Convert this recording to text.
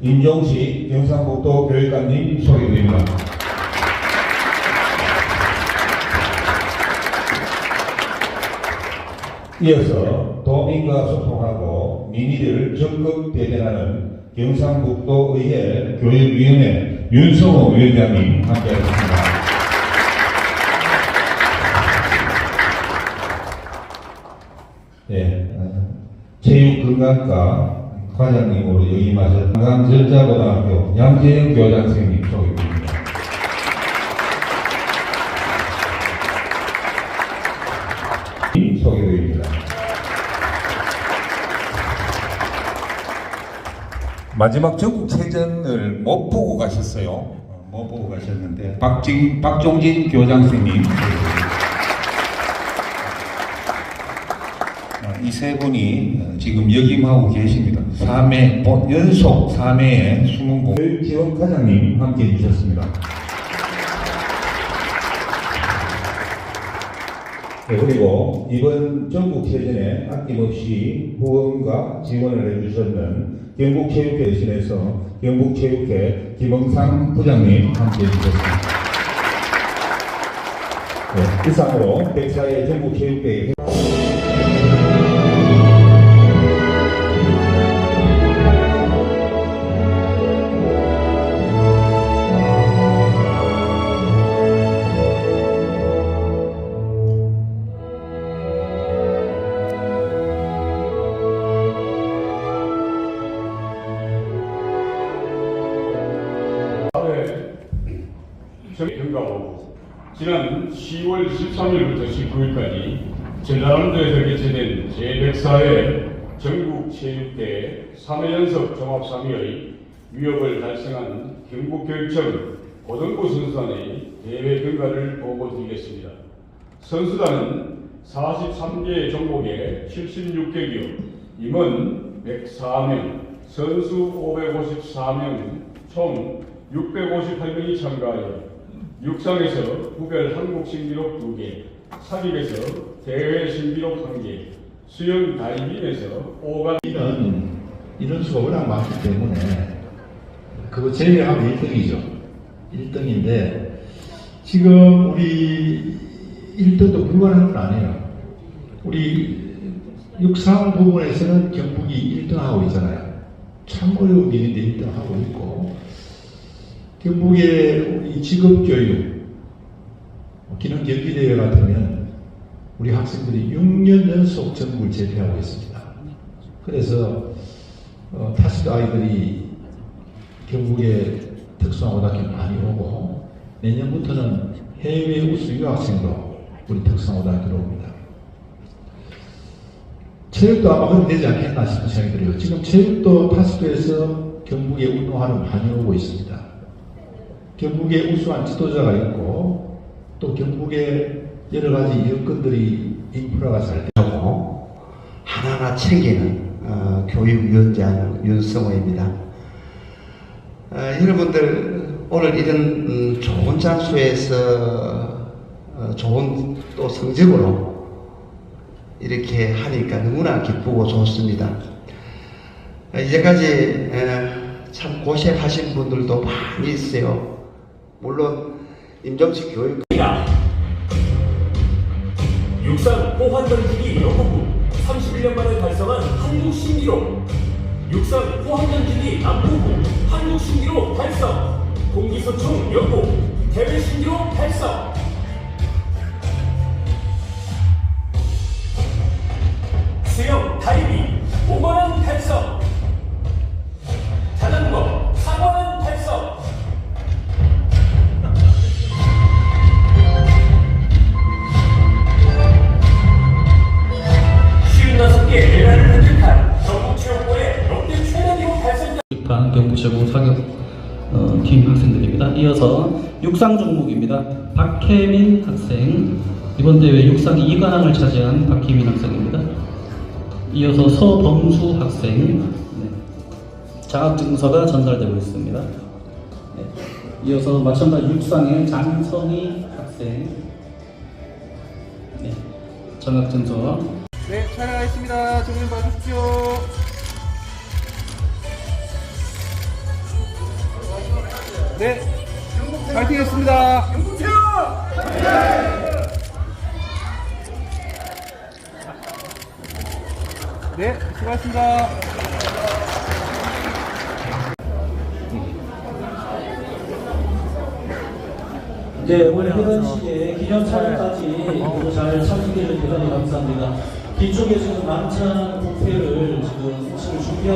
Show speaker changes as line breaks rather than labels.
임종식 경상북도 교육감님 소개드립니다. 이어서 도민과 소통하고 민의를 적극 대변하는 경상북도의회 교육위원회 윤성호 위원장님 함께하겠습니다. 예, 어, 체육건강과 과장님으로 역임하신 강전자고등학교 양재영 교장 선생님 소개드립니다. 소개드립니다. 마지막 전국체전을 못 보고 가셨어요. 어, 못 보고 가셨는데 박진 박종진 교장 선생님. 이 세 분이 어, 지금 역임하고 계십니다. 3회 연속 3회의 수능공 교육지원 과장님 함께 해주셨습니다. 네, 그리고 이번 전국체전에 아낌없이 후원과 지원을 해주셨는 경북체육회 대신해서 경북체육회 김영상 부장님 함께 해주셨습니다. 네, 이상으로 백사의 전국체육회
정경가고 지난 10월 13일부터 19일까지 전라남도에서 개최된 제104회 전국체육대회 3회 연속 종합 3위의 위협을 달성한 경북교육청 고등부 선수단의 대회 경과를 보고 드리겠습니다. 선수단은 43개 종목에 76개이요 임원 104명, 선수 554명, 총 658명이 참가하여 육상에서 구별 한국 신기록 2개, 사립에서 대회 신기록 1개, 수영 다이빙에서 5관
이런 이런 수가 워낙 많기 때문에 그거 제외하면 1등이죠. 1등인데 지금 우리 1등도 불가능한 건 아니에요. 우리 육상 부분에서는 경북이 1등하고 있잖아요. 참 어려운 일인데 1등하고 있고 경북의 우리 직업교육 기능 경기대회 같으면 우리 학생들이 6년 연속 전국을 제패하고 있습니다. 그래서 어, 다시도 아이들이 경북의 특성고등학교 많이 오고 내년부터는 해외 우수 유학생도 우리 특성고등학교로 옵니다. 체육도 아마 그렇게 되지 않겠나 싶은 생각이 들어요. 지금 체육도 타스도에서 경북에 운동하러 많이 오고 있습니다. 경북에 우수한 지도자가 있고 또 경북에 여러 가지 여건들이 인프라가 잘
하고 하나하나 챙기는 어, 교육위원장 윤성호입니다. 어, 여러분들 오늘 이런 음, 좋은 장소에서 어, 좋은 또 성적으로 이렇게 하니까 너무나 기쁘고 좋습니다. 어, 이제까지 에, 참 고생하신 분들도 많이 있어요. 물론 임정식 교육
육상 호환 던지기 여고부 31년 만에 달성한 한국 신기록. 육상 호환 던지기 남부부 한국 신기록 달성. 공기소총 여고 대회 신기록 달성. 수영 다이빙
팀 학생들입니다. 이어서 육상 종목입니다. 박혜민 학생 이번 대회 육상 2관왕을 차지한 박혜민 학생입니다. 이어서 서범수 학생 네. 장학증서가 전달되고 있습니다. 네. 이어서 마찬가지 육상의 장성희 학생 네. 장학증서
네, 촬영하겠습니다. 조금 봐주십시오.
네, 파이팅 했습니다.
네, 수고하셨습니다. 네, 오늘 회관식에 기념 촬영까지 모두 잘 참석해 주셔서 대단히 감사합니다. 뒤쪽에 지금 만찬 부페를 지금 음식을 준비하고